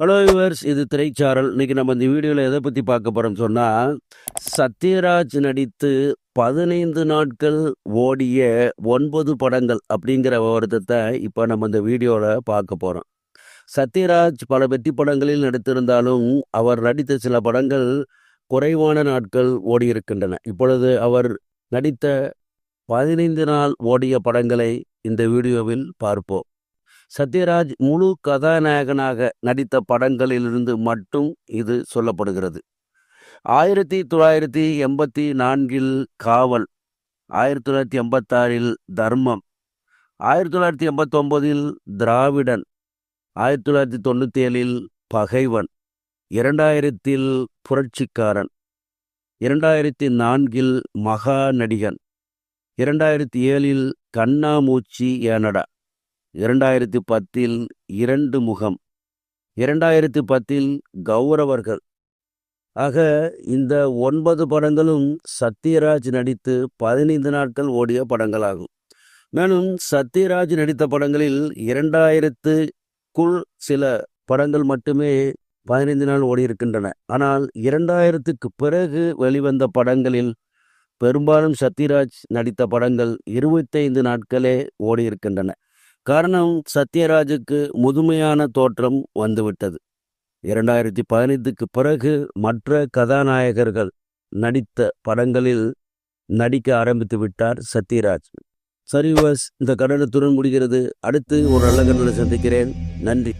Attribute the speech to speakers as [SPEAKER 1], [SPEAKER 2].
[SPEAKER 1] Hello viewers இது திரைச்சாரல். இன்னைக்கு நம்ம இந்த வீடியோவில் எதை பற்றி பார்க்க போகிறோம்னு சொன்னால் சத்யராஜ் நடித்து பதினைந்து நாட்கள் ஓடிய ஒன்பது படங்கள் அப்படிங்கிற விவரத்தை இப்போ நம்ம இந்த வீடியோவில் பார்க்க போகிறோம் சத்யராஜ் பல வெற்றி படங்களில் நடித்திருந்தாலும் அவர் நடித்த சில படங்கள் குறைவான நாட்கள் ஓடியிருக்கின்றன. இப்பொழுது அவர் நடித்த பதினைந்து நாள் ஓடிய படங்களை இந்த வீடியோவில் பார்ப்போம். சத்யராஜ் முழு கதாநாயகனாக நடித்த படங்களிலிருந்து மட்டும் இது சொல்லப்படுகிறது. ஆயிரத்தி தொள்ளாயிரத்தி எண்பத்தி நான்கில் காவல் ஆயிரத்தி தொள்ளாயிரத்தி எண்பத்தாறில் தர்மம் ஆயிரத்தி தொள்ளாயிரத்தி எண்பத்தொம்போதில் திராவிடன் ஆயிரத்தி தொள்ளாயிரத்தி தொண்ணூற்றி ஏழில் பகைவன் இரண்டாயிரத்தில் புரட்சிக்காரன் இரண்டாயிரத்தி நான்கில் மகா நடிகன் இரண்டாயிரத்தி ஏழில் கண்ணாமூச்சி ஏனடா. இரண்டாயிரத்தி பத்தில் இரண்டு முகம். இரண்டாயிரத்தி பத்தில் கௌரவர்கள். ஆக இந்த ஒன்பது படங்களும் சத்யராஜ் நடித்து பதினைந்து நாட்கள் ஓடிய படங்களாகும். மேலும் சத்யராஜ் நடித்த படங்களில் இரண்டாயிரத்துக்குள் சில படங்கள் மட்டுமே பதினைந்து நாள் ஓடியிருக்கின்றன. ஆனால் இரண்டாயிரத்துக்கு பிறகு வெளிவந்த படங்களில் பெரும்பாலும் சத்யராஜ் நடித்த படங்கள் இருபத்தைந்து நாட்களே ஓடியிருக்கின்றன. காரணம் சத்யராஜுக்கு முதுமையான தோற்றம் வந்துவிட்டது. இரண்டாயிரத்தி பதினைந்துக்கு பிறகு மற்ற கதாநாயகர்கள் நடித்த படங்களில் நடிக்க ஆரம்பித்து விட்டார் சத்யராஜ். சரி வாஸ் இந்த கடனத்துடன் முடிகிறது. அடுத்து ஒரு நல்ல கண்ணனை சந்திக்கிறேன். நன்றி.